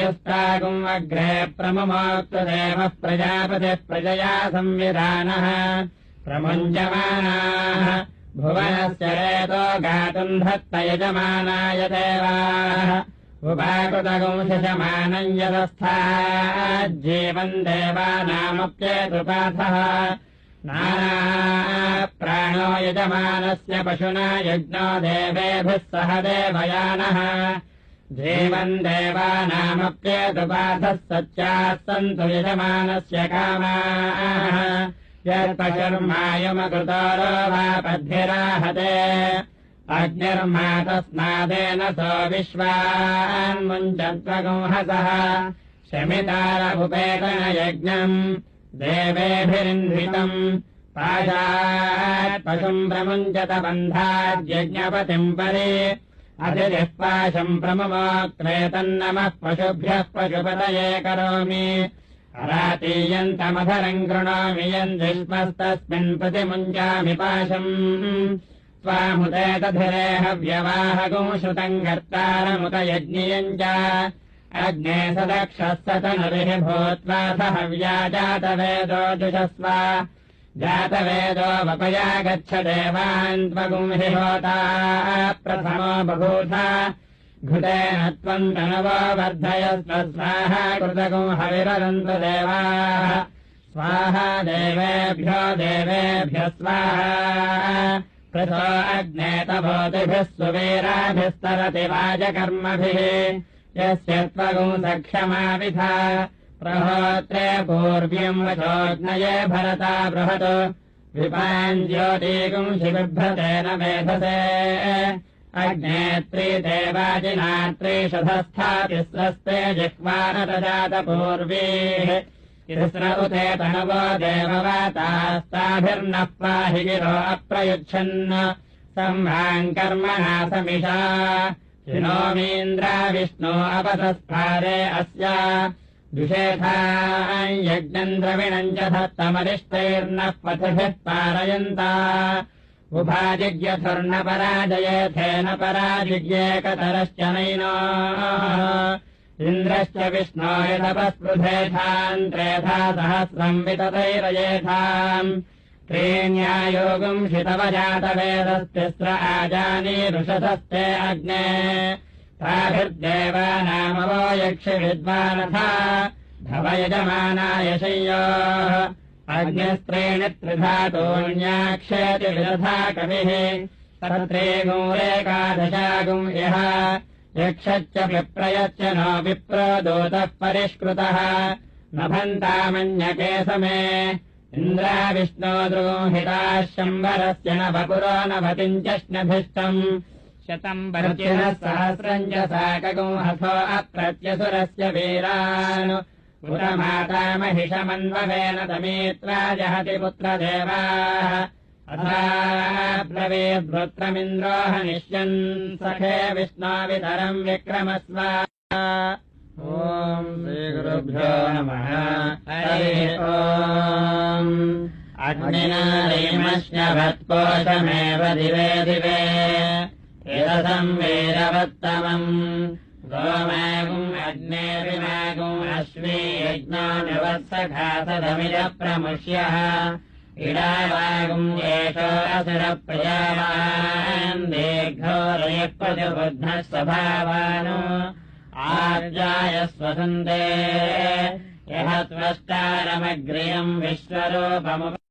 यस्तागुम् अग्रे प्रममोक्तदेवः प्रजापतिः प्रजया संविधानः। प्रमुञ्जमानाः। भुवनस्य रेतो गातुम् धत्त यजमानाय देवाः। उपाकृतगुंशमानम् यदस्थाज्जीवम् देवानामप्येतुपाथः नाना प्राणो यजमानस्य पशुना यज्ञो देवेभिः सह देवयानः जीवन् देवानामप्येतुपाथः सत्याः सन्तु यजमानस्य कामाः। यत्पशुर्मायुमकृतोरो वा पद्भिराहते अग्निर्मा तस्मादेन सो विश्वान्मुञ्चत्वगुंहसः शमितारभुपेतनयज्ञम् देवेभिरिन्धितम् पाशात् पशुम् प्रमुञ्चत बन्धाद्यज्ञपतिम् परि अतिरिः पाशम् प्रमुमोक्त्रेतन्नमः पशुभ्यः पशुपतये करोमि। अरातीयन्तमधरम् कृणोमि यन्दिष्मस्तस्मिन् प्रतिमुञ्चामि पाशम्। स्वामुदेतधिरेहव्यवाहगुम् श्रुतम् कर्तारमुत यज्ञियम् च। अग्ने सदक्षः सतनुरिः भूत्वा सहव्या जातवेदो जुषस्व जातवेदो वपया गच्छ देवान् त्वगुम् हि होता प्रथमो बभूथा घृतेन त्वम् तनवो वर्धयस्व स्वाहा कृतगुम् देवाः स्वाहा देवेभ्यो देवेभ्यः स्वाहा पृथो अग्ने तभोतिभिः सुवीराभिस्तरति वाजकर्मभिः यस्य त्वगुम् सक्षमाविधा प्रहोत्रे पूर्व्यम् वचोग्नये भरता बृहत्। विपाञ्ज्योतीगुम् शिबिभ्रतेन मेधसे। अग्ने त्रिदेवाजिनात्रिषधस्था तिस्रस्ते जिह्वानरजातपूर्वीः तिस्र उते तनवो देववातास्ताभिर्नः पाहि गिरो अप्रयुच्छन्। सम्भाम् कर्मणा समिषा। शिनोमीन्द्रा विष्णो अपसस्फारे अस्य दुषेथा यज्ञम् द्रविणम् च धत्तमरिष्टैर्नः पथिभिः पारयन्ता। उभाजिज्ञथुर्नपराजयेथेन पराजिज्ञेकतरश्च नैनो। इन्द्रश्च विष्णो यदपस्पृथेथाम् त्रेधा सहस्रम् विततैरयेथाम्। त्रीण्यायोगम् शितव जातवेदस्तिस्र आजानीरुषधस्ते अग्ने ताभिर्देवानामवो यक्षि विद्वानथा भव यजमानाय शय्योः अग्निस्त्रीणि त्रिधातोऽन्याक्षेति विदधा कविः तत्रेगुरेकादशागुम् यः यक्षच्च विप्रयच्च नो विप्रदूतः परिष्कृतः नभन्तामन्यके समे इन्द्राविष्णो द्रोहिताः शम्बरस्य न वपुरो न भतिञ्चष्णभिष्टम् शतम् वर्चिनः सहस्रम् च साकगुंहथो अप्रत्यसुरस्य वीरान्। पुरमातामहिषमन्ववेन तमीत्रा जहति पुत्रदेवाः। अथाब्रवीद्वृत्रमिन्द्रोह निश्यन् सखे विष्णावितरम् विक्रमस्व। ॐ श्रीगुरुभ्यो नमः। हरिः ॐ अग्निना रीमश्नभत्कोशमेव दिवे दिवे यदसम् वीरवत्तमम् गोमागुम् अग्नेरिमागुम् अश्वी यज्ञो निवत्सघातदमिज प्रमुष्यः इडावागुम् एषो असुरप्रजावान् दीर्घो रयः प्रतिबुद्धः स्वभावानो आर्याय स्वसन्दे यः त्वष्टारमग्रियम् विश्वरूपमुप